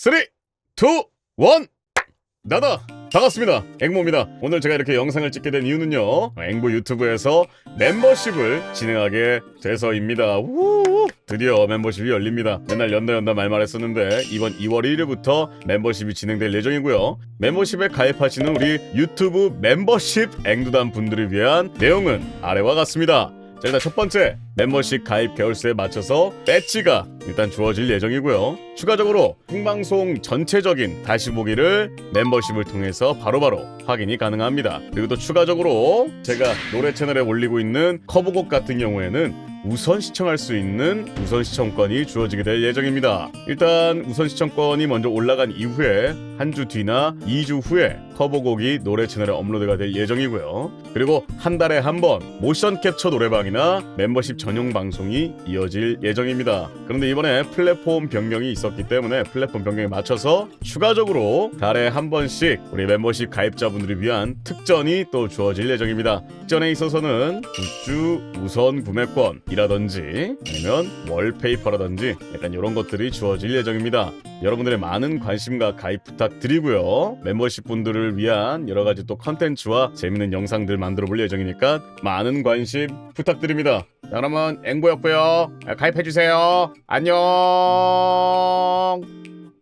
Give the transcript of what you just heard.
3, 2, 1 나다. 반갑습니다. 앵모입니다. 오늘 제가 이렇게 영상을 찍게 된 이유는요. 앵보 유튜브에서 멤버십을 진행하게 돼서입니다. 우 드디어 멤버십이 열립니다. 맨날 연다 연다 말만 했었는데 이번 2월 1일부터 멤버십이 진행될 예정이고요. 멤버십에 가입하시는 우리 유튜브 멤버십 앵두단 분들을 위한 내용은 아래와 같습니다 자 일단 첫 번째 멤버십 가입 개월수에 맞춰서 배지가 일단 주어질 예정이고요. 추가적으로 생방송 전체적인 다시 보기를 멤버십을 통해서 바로바로 확인이 가능합니다. 그리고 또 추가적으로 제가 노래 채널에 올리고 있는 커버곡 같은 경우에는 우선 시청할 수 있는 우선 시청권이 주어지게 될 예정입니다. 일단 우선 시청권이 먼저 올라간 이후에 한 주 뒤나 2주 후에 커버곡이 노래 채널에 업로드가 될 예정이고요. 그리고 한 달에 한 번 모션 캡처 노래방이나 멤버십 전용 방송이 이어질 예정입니다. 그런데 이번에 플랫폼 변경이 있었기 때문에 플랫폼 변경에 맞춰서 추가적으로 달에 한 번씩 우리 멤버십 가입자분들을 위한 특전이 또 주어질 예정입니다. 특전에 있어서는 굿즈 우선 구매권 이라든지 아니면 월페이퍼라든지 약간 이런 것들이 주어질 예정입니다. 여러분들의 많은 관심과 가입 부탁드리고요. 멤버십 분들을 위한 여러 가지 또 컨텐츠와 재밌는 영상들 만들어 볼 예정이니까 많은 관심 부탁드립니다. 자, 여러분 앵보였고요. 가입해 주세요. 안녕.